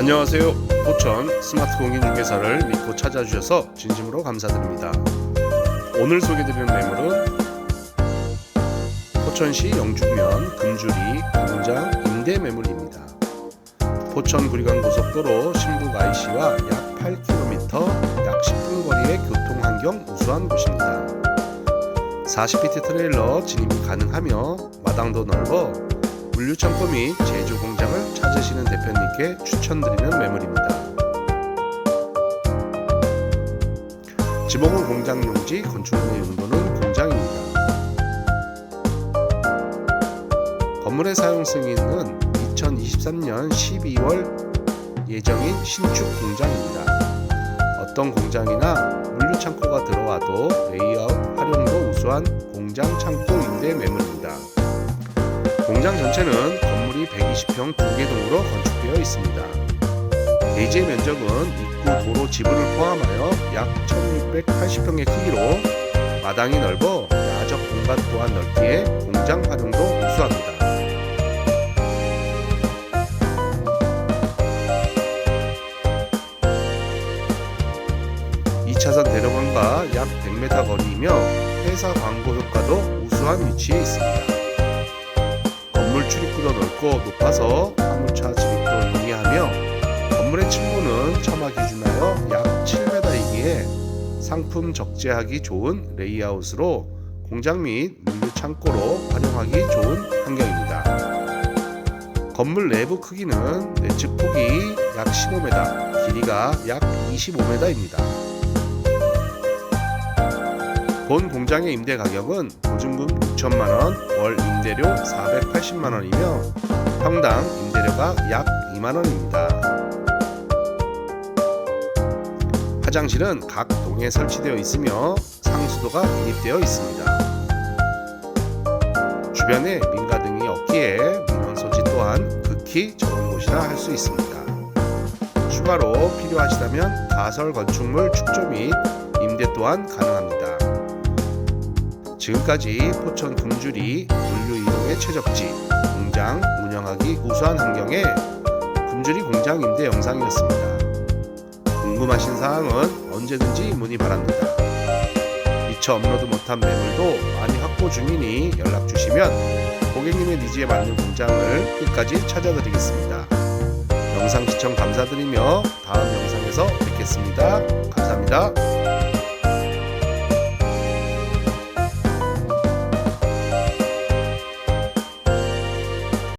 안녕하세요. 포천 스마트 공인중개사를 믿고 찾아주셔서 진심으로 감사드립니다. 오늘 소개드리는 매물은 포천시 영주면 금주리 공장 임대 매물입니다. 포천 구리강 고속도로 신북 IC와 약 8km, 약 10분 거리의 교통 환경 우수한 곳입니다. 40피트 트레일러 진입이 가능하며 마당도 넓어 물류 창고 및 제조 공장을 찾으시는 대표님께 추천드리는 매물입니다. 지목은 공장 용지, 건축물의 용도는 공장입니다. 건물의 사용 승인은 2023년 12월 예정인 신축 공장입니다. 어떤 공장이나 물류 창고가 들어와도 레이아웃 활용도 우수한 공장 창고 임대 매물입니다. 공장 전체는 건물이 120평 두 개 동으로 건축되어 있습니다. 대지의 면적은 입구 도로 지분을 포함하여 약 1680평의 크기로 마당이 넓어 야적 공간 또한 넓기에 공장 활용도 우수합니다. 2차선 대로관과 약 100m 거리이며 회사 광고 효과도 우수한 위치에 있습니다. 출입구도 넓고 높아서 화물차 진입도 용이하며 건물의 층고는 처마 기준하여 약 7m이기에 상품 적재하기 좋은 레이아웃으로 공장 및 물류 창고로 활용하기 좋은 환경입니다. 건물 내부 크기는 내측 폭이 약 15m, 길이가 약 25m입니다. 본 공장의 임대 가격은 보증금 6천만 원, 월 임대료 480만 원이며 평당 임대료가 약 2만 원입니다. 화장실은 각 동에 설치되어 있으며 상수도가 인입되어 있습니다. 주변에 민가 등이 없기에 민원 소지 또한 극히 적은 곳이라 할 수 있습니다. 추가로 필요하시다면 가설 건축물 축조 및 임대 또한 가능합니다. 지금까지 포천 금주리 물류 이동의 최적지 공장 운영하기 우수한 환경의 금주리 공장 임대 영상이었습니다. 궁금하신 사항은 언제든지 문의 바랍니다. 미처 업로드 못한 매물도 많이 확보 중이니 연락 주시면 고객님의 니즈에 맞는 공장을 끝까지 찾아드리겠습니다. 영상 시청 감사드리며 다음 영상에서 뵙겠습니다. 감사합니다.